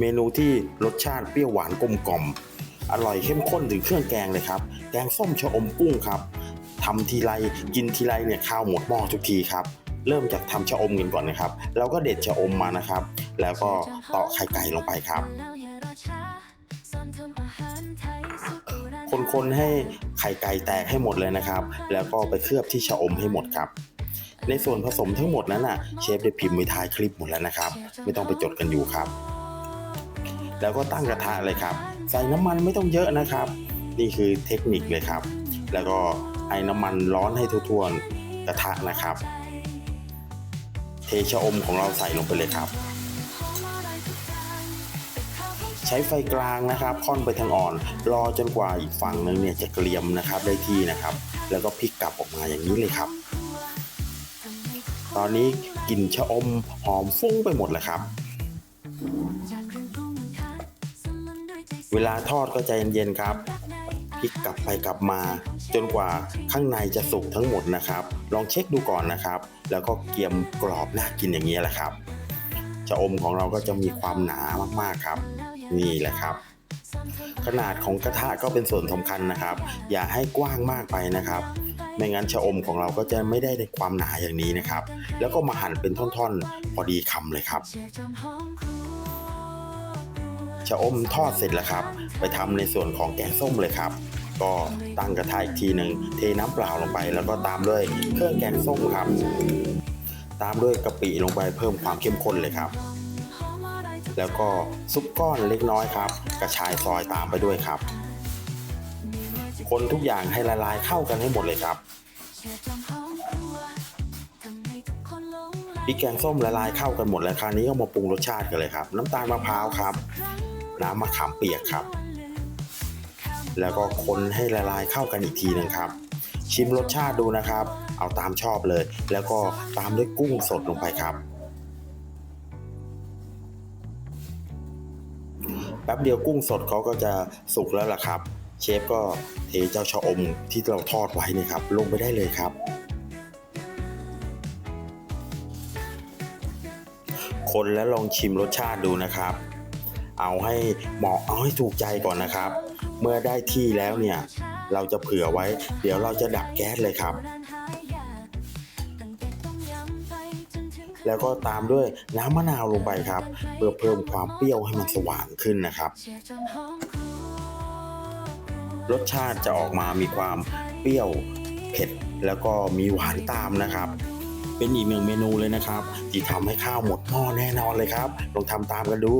เมนูที่รสชาติเปรี้ยวหวานกลมกล่อม อร่อยเข้มข้นถึงเครื่องแกงเลยครับ แกงส้มชะอมกุ้งครับทำทีไรกินทีไรเนี่ยข้าวหมดหม้อทุกทีครับเริ่มจากทำชะอมกันก่อนนะครับเราก็เด็ดชะอมมานะครับ แล้วก็ตอกไข่ไก่ลงไปครับ คนๆให้ไข่ไก่แตกให้หมดเลยนะครับ แล้วก็ไปเคลือบที่ชะอมให้หมดครับ ในส่วนผสมทั้งหมดนั้นน่ะเชฟได้พิมพ์ไว้ท้ายคลิปหมดแล้วนะครับ ไม่ต้องไปจดกันอยู่ครับ แล้วก็ตั้งกระทะเลยครับ ใส่น้ำมันไม่ต้องเยอะนะครับ นี่คือเทคนิคเลยครับ แล้วก็ให้น้ำมันร้อนให้ทั่วๆกระทะนะครับ เทชะอมของเราใส่ลงไปเลยครับ ใช้ไฟกลางนะครับค่อนไปทางอ่อน รอจนกว่าอีกฝั่งนึงเนี่ยจะเกรียมนะครับได้ที่นะครับ แล้วก็พลิกกลับออกมาอย่างนี้เลยครับ ตอนนี้กลิ่นชะอมหอมฟุ้งไปหมดเลยครับ เวลาทอดก็ใจเย็นๆครับพลิกกลับไปกลับมา จนกว่าข้างในจะสุกทั้งหมดนะครับ ลองเช็คดูก่อนนะครับ แล้วก็เกียมกรอบน่ากินอย่างนี้แหละครับชะอมของเราก็จะมีความหนามากๆครับ นี่แหละครับ ขนาดของกระทะก็เป็นส่วนสำคัญนะครับ อย่าให้กว้างมากไปนะครับไม่งั้นชะอมของเราก็จะไม่ได้ในความหนาอย่างนี้นะครับ แล้วก็มาหั่นเป็นท่อนๆ พอดีคำเลยครับ ชะอมทอดเสร็จแล้วครับ ไปทำในส่วนของแกงส้มเลยครับ ก็ตั้งกระทะอีกทีหนึ่งเทน้ำเปล่าลงไป แล้วก็ตามด้วยเครื่องแกงส้มครับ ตามด้วยกะปิลงไปเพิ่มความเข้มข้นเลยครับ แล้วก็ซุปก้อนเล็กน้อยครับ กระชายซอยตามไปด้วยครับ คนทุกอย่างให้ละลายเข้ากันให้หมดเลยครับพริกแกงส้มละลายเข้ากันหมดแล้วคราวนี้ก็มาปรุงรสชาติกันเลยครับ น้ำตาลมะพร้าวครับ น้ำมะขามเปียกครับ แล้วก็คนให้ละลายเข้ากันอีกทีหนึงครับ ชิมรสชาติดูนะครับ เอาตามชอบเลย แล้วก็ตามด้วยกุ้งสดลงไปครับแป๊บเดียวกุ้งสดเขาก็จะสุกแล้วล่ะครับ เชฟก็เทเจ้าชะอมที่เราทอดไว้นี่ครับลงไปได้เลยครับ คนแล้วลองชิมรสชาติดูนะครับ เอาให้เหมาะเอาให้ถูกใจก่อนนะครับ เมื่อได้ที่แล้วเนี่ย เราจะเผื่อไว้ เดี๋ยวเราจะดับแก๊สเลยครับ แล้วก็ตามด้วยน้ำมะนาวลงไปครับ เพื่อเพิ่มความเปรี้ยวให้มันสว่างขึ้นนะครับ รสชาติจะออกมามีความเปรี้ยวเผ็ดแล้วก็มีหวานตามนะครับ เป็นอีกหนึ่งเมนูเลยนะครับ ที่ทำให้ข้าวหมดหม้อแน่นอนเลยครับ ลองทำตามกันดู